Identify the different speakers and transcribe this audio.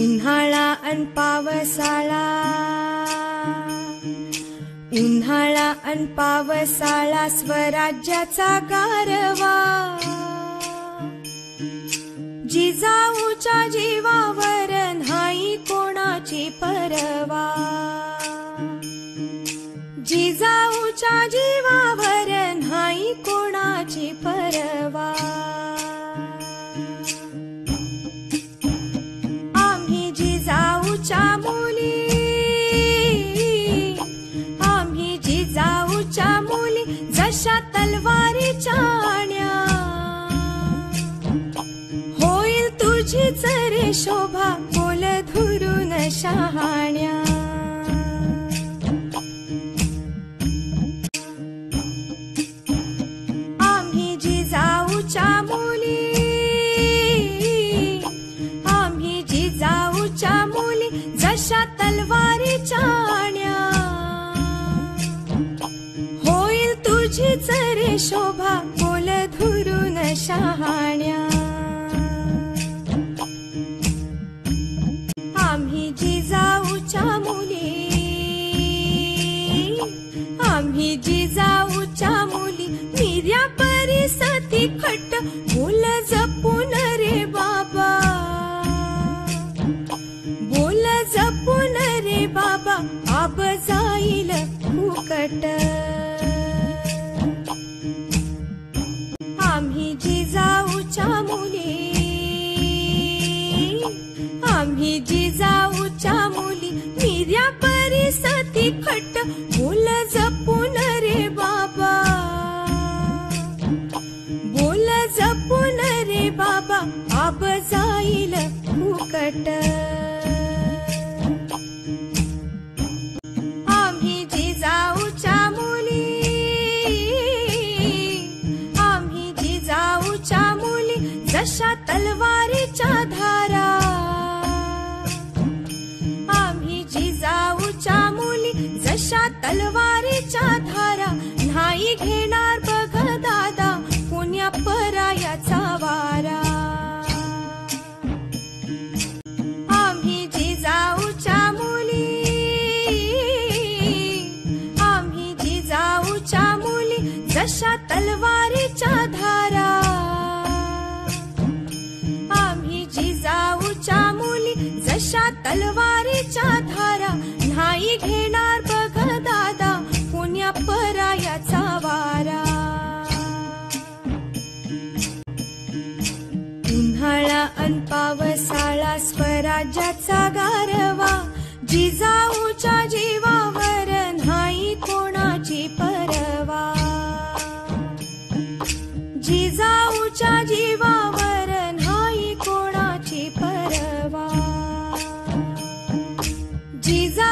Speaker 1: उन्हाळा अन पावसाळा. उन्हाळा अन पावसाळा स्वराज्याचा गारवा जिजाऊच्या जीवावर नाही कोणाची परवा. जिजाऊच्या जीवावर नाही कोणाची परवा. तलवारी चाण्या होईल तुझीच रे शोभा बोल धुरून शहाण्या. आम्ही जिजाऊच्या मुली आम्ही जिजाऊच्या मुली जशा तलवारी चाण्या होईल तुझीच शोभा बोल धुरून शहाण्या. आम्ही जिजाऊच्या मुली. आम्ही जिजाऊच्या मुली. निर्या परिसती खट बोल जपून रे बाबा. बोल जपून रे बाबा. आब जाईल फुकट. आम्ही जिजाऊच्या मुली निर्या परिसती खट बोल जपून रे बाबा. बोल जपून रे बाबा आब जाईल फुकट. आम्ही जिजाऊच्या मुली आम्ही जिजाऊच्या मुली जशा तल अशा तलवारीच्या धारा. आम्ही जिजाऊच्या मुली जशा तलवारीच्या धारा. नाही घेणार बघ दादा पुण्या परायाचा वारा. उन्हाळा अन पावसाळा स्वराज्याचा गारवा. जिजाऊच्या जीवा च्या जीवावर परवा. जिजा